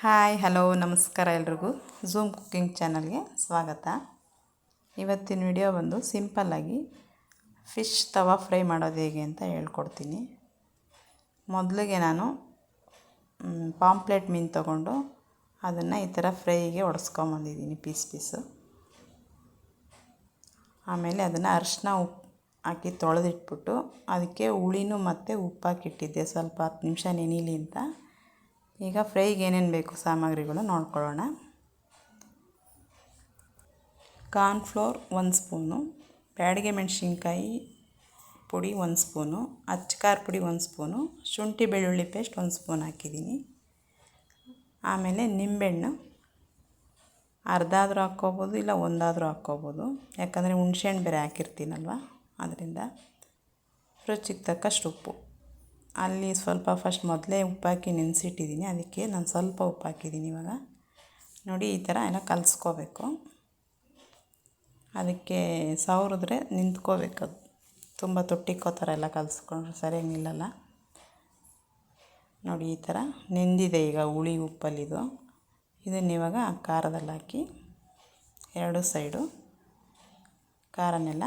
Hi, hello, ನಮಸ್ಕಾರ ಎಲ್ರಿಗೂ. Zoom cooking ಚಾನಲ್ಗೆ ಸ್ವಾಗತ. ಇವತ್ತಿನ ವಿಡಿಯೋ ಬಂದು ಸಿಂಪಲ್ಲಾಗಿ ಫಿಶ್ ತವಾ ಫ್ರೈ ಮಾಡೋದು ಹೇಗೆ ಅಂತ ಹೇಳ್ಕೊಡ್ತೀನಿ. ಮೊದಲಿಗೆ ನಾನು ಪಾಂಪ್ಲೆಟ್ ಮೀನು ತೊಗೊಂಡು ಅದನ್ನು ಈ ಥರ ಫ್ರೈಗೆ ಒಡೆಸ್ಕೊಂಬಂದಿದ್ದೀನಿ ಪೀಸ್ ಪೀಸು ಆಮೇಲೆ ಅದನ್ನು ಅರಿಶಿನ ಉಪ್ಪು ಹಾಕಿ ತೊಳೆದಿಟ್ಬಿಟ್ಟು ಅದಕ್ಕೆ ಹುಳಿನೂ ಮತ್ತು ಉಪ್ಪಾಕಿಟ್ಟಿದ್ದೆ. ಸ್ವಲ್ಪ ಹತ್ತು ನಿಮಿಷ ನೆನೀಲಿ ಅಂತ. ಈಗ ಫ್ರೈಗೆ ಏನೇನು ಬೇಕು ಸಾಮಗ್ರಿಗಳು ನೋಡ್ಕೊಳ್ಳೋಣ. ಕಾರ್ನ್ಫ್ಲೋರ್ ಒಂದು ಸ್ಪೂನು, ಬ್ಯಾಡಿಗೆ ಮೆಣಸಿನ್ಕಾಯಿ ಪುಡಿ ಒಂದು ಸ್ಪೂನು, ಅಚ್ಚಕಾರ ಪುಡಿ ಒಂದು ಸ್ಪೂನು, ಶುಂಠಿ ಬೆಳ್ಳುಳ್ಳಿ ಪೇಸ್ಟ್ ಒಂದು ಸ್ಪೂನ್ ಹಾಕಿದ್ದೀನಿ. ಆಮೇಲೆ ನಿಂಬೆಹಣ್ಣು ಅರ್ಧ ಆದರೂ ಹಾಕ್ಕೋಬೋದು ಇಲ್ಲ ಒಂದಾದರೂ ಹಾಕ್ಕೋಬೋದು. ಯಾಕಂದರೆ ಹುಣ್ಸೆಹಣ್ಣು ಬೇರೆ ಹಾಕಿರ್ತೀನಲ್ವ? ಅದರಿಂದ ರುಚಿಗೆ ತಕ್ಕಷ್ಟು ಉಪ್ಪು. ಅಲ್ಲಿ ಸ್ವಲ್ಪ ಫಸ್ಟ್ ಮೊದಲೇ ಉಪ್ಪಾಕಿ ನೆನೆಸಿಟ್ಟಿದ್ದೀನಿ ಅದಕ್ಕೆ ನಾನು ಸ್ವಲ್ಪ ಉಪ್ಪಾಕಿದ್ದೀನಿ ಇವಾಗ. ನೋಡಿ, ಈ ಥರ ಎಲ್ಲ ಕಲಿಸ್ಕೋಬೇಕು. ಅದಕ್ಕೆ ಸವರಿದ್ರೆ ನಿಂತ್ಕೋಬೇಕು ಅದು. ತುಂಬ ತೊಟ್ಟಿಕ್ಕೋ ಥರ ಎಲ್ಲ ಕಲಿಸ್ಕೊಂಡ್ರೆ ಸರಿಯಾಗಿ ನಿಲ್ಲಲ್ಲ. ನೋಡಿ, ಈ ಥರ ನೆಂದಿದೆ ಈಗ ಹುಳಿ ಉಪ್ಪಲ್ಲಿದು. ಇದನ್ನು ಇವಾಗ ಖಾರದಲ್ಲಿ ಹಾಕಿ ಎರಡು ಸೈಡು ಖಾರನೆಲ್ಲ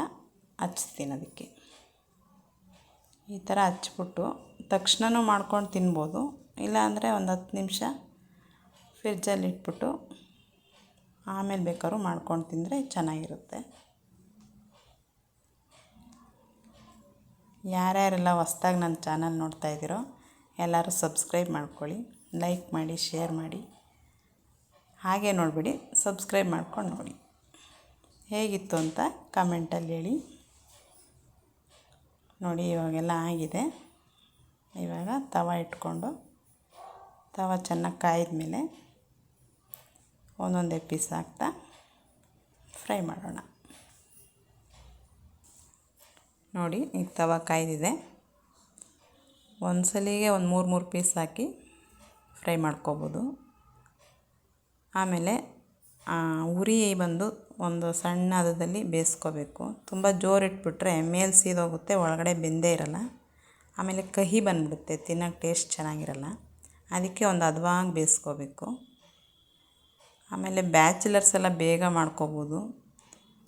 ಹಚ್ತೀನಿ ಅದಕ್ಕೆ. ಈ ಥರ ಹಚ್ಬಿಟ್ಟು ತಕ್ಷಣವೂ ಮಾಡ್ಕೊಂಡು ತಿನ್ಬೋದು. ಇಲ್ಲಾಂದರೆ ಒಂದು ಹತ್ತು ನಿಮಿಷ ಫ್ರಿಜ್ಜಲ್ಲಿ ಇಟ್ಬಿಟ್ಟು ಆಮೇಲೆ ಬೇಕಾದ್ರೂ ಮಾಡ್ಕೊಂಡು ತಿಂದರೆ ಚೆನ್ನಾಗಿರುತ್ತೆ. ಯಾರ್ಯಾರೆಲ್ಲ ಹೊಸ್ದಾಗಿ ನನ್ನ ಚಾನಲ್ ನೋಡ್ತಾ ಇದ್ದೀರೋ ಎಲ್ಲರೂ ಸಬ್ಸ್ಕ್ರೈಬ್ ಮಾಡ್ಕೊಳ್ಳಿ, ಲೈಕ್ ಮಾಡಿ, ಶೇರ್ ಮಾಡಿ. ಹಾಗೆ ನೋಡಿಬಿಡಿ, ಸಬ್ಸ್ಕ್ರೈಬ್ ಮಾಡ್ಕೊಂಡು ನೋಡಿ. ಹೇಗಿತ್ತು ಅಂತ ಕಮೆಂಟಲ್ಲಿ ಹೇಳಿ. ನೋಡಿ ಇವಾಗೆಲ್ಲ ಆಗಿದೆ. ಇವಾಗ ತವ ಇಟ್ಕೊಂಡು, ತವ ಚೆನ್ನಾಗಿ ಕಾಯಿದ ಮೇಲೆ ಒಂದೊಂದೇ ಪೀಸ್ ಹಾಕ್ತಾ ಫ್ರೈ ಮಾಡೋಣ. ನೋಡಿ, ಈಗ ತವ ಕಾಯ್ದಿದೆ. ಒಂದು ಸಲಿಗೆ ಒಂದು ಮೂರು ಮೂರು ಪೀಸ್ ಹಾಕಿ ಫ್ರೈ ಮಾಡ್ಕೋಬೋದು. ಆಮೇಲೆ ಉರಿ ಬಂದು ಒಂದು ಸಣ್ಣ ಹದದಲ್ಲಿ ಬೇಯಿಸ್ಕೋಬೇಕು. ತುಂಬ ಜೋರಿಟ್ಬಿಟ್ರೆ ಮೇಲೆ ಸೀದೋಗುತ್ತೆ, ಒಳಗಡೆ ಬೆಂದೇ ಇರಲ್ಲ. ಆಮೇಲೆ ಕಹಿ ಬಂದ್ಬಿಡುತ್ತೆ ತಿನ್ನೋಕೆ ಟೇಸ್ಟ್ ಚೆನ್ನಾಗಿರಲ್ಲ. ಅದಕ್ಕೆ ಒಂದು ಹದವಾಗಿ ಬೇಯಿಸ್ಕೋಬೇಕು. ಆಮೇಲೆ ಬ್ಯಾಚುಲರ್ಸ್ ಎಲ್ಲ ಬೇಗ ಮಾಡ್ಕೋಬೋದು.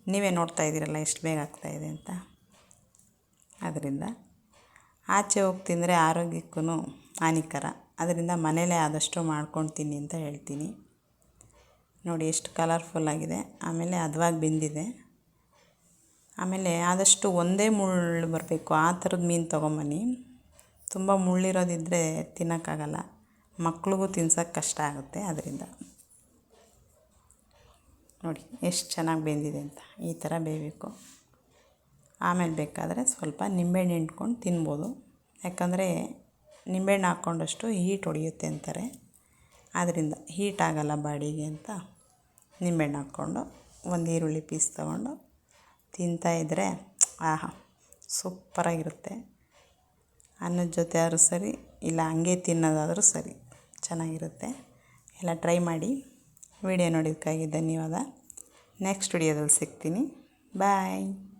ನೀವೇ ನೋಡ್ತಾ ಇದ್ದೀರಲ್ಲ ಎಷ್ಟು ಬೇಗ ಆಗ್ತಾಯಿದೆ ಅಂತ. ಅದರಿಂದ ಆಚೆ ಹೋಗಿ ತಿಂದರೆ ಆರೋಗ್ಯಕ್ಕೂ ಹಾನಿಕರ. ಅದರಿಂದ ಮನೇಲೇ ಆದಷ್ಟು ಮಾಡ್ಕೊಂಡು ತಿನ್ನಿ ಅಂತ ಹೇಳ್ತೀನಿ. ನೋಡಿ, ಎಷ್ಟು ಕಲರ್ಫುಲ್ ಆಗಿದೆ. ಆಮೇಲೆ ಹದವಾಗಿ ಬೆಂದಿದೆ. ಆಮೇಲೆ ಆದಷ್ಟು ಒಂದೇ ಮುಳ್ಳು ಬರಬೇಕು. ಆ ಥರದ ಮೀನು ತೊಗೊಂಬನ್ನಿ. ತುಂಬ ಮುಳ್ಳಿರೋದಿದ್ದರೆ ತಿನ್ನೋಕ್ಕಾಗಲ್ಲ. ಮಕ್ಳಿಗೂ ತಿನ್ಸೋಕ್ಕೆ ಕಷ್ಟ ಆಗುತ್ತೆ ಅದರಿಂದ. ನೋಡಿ, ಎಷ್ಟು ಚೆನ್ನಾಗಿ ಬೆಂದಿದೆ ಅಂತ. ಈ ಥರ ಬೇಯಬೇಕು. ಆಮೇಲೆ ಬೇಕಾದರೆ ಸ್ವಲ್ಪ ನಿಂಬೆಹಣ್ಣು ಹಿಂಡ್ಕೊಂಡು ತಿನ್ಬೋದು. ಯಾಕಂದರೆ ನಿಂಬೆಹಣ್ಣು ಹಾಕ್ಕೊಂಡಷ್ಟು ಹೀಟ್ ಹೊಡೆಯುತ್ತೆ ಅಂತಾರೆ. ಆದ್ದರಿಂದ ಹೀಟ್ ಆಗಲ್ಲ ಬಾಡಿಗೆ ಅಂತ ನಿಂಬೆಹಣ್ಣು ಹಾಕ್ಕೊಂಡು ಒಂದು ಈರುಳ್ಳಿ ಪೀಸ್ ತೊಗೊಂಡು ತಿಂತಾಯಿದ್ರೆ ಆಹಾ ಸೂಪ್ಪರಾಗಿರುತ್ತೆ ಅನ್ನದ ಜೊತೆ ಆದರೂ ಸರಿ, ಇಲ್ಲ ಹಂಗೆ ತಿನ್ನೋದಾದರೂ ಸರಿ, ಚೆನ್ನಾಗಿರುತ್ತೆ. ಎಲ್ಲ ಟ್ರೈ ಮಾಡಿ. ವಿಡಿಯೋ ನೋಡಿದ್ದಕ್ಕಾಗಿ ಧನ್ಯವಾದ. ನೆಕ್ಸ್ಟ್ ವಿಡಿಯೋದಲ್ಲಿ ಸಿಗ್ತೀನಿ. ಬಾಯ್.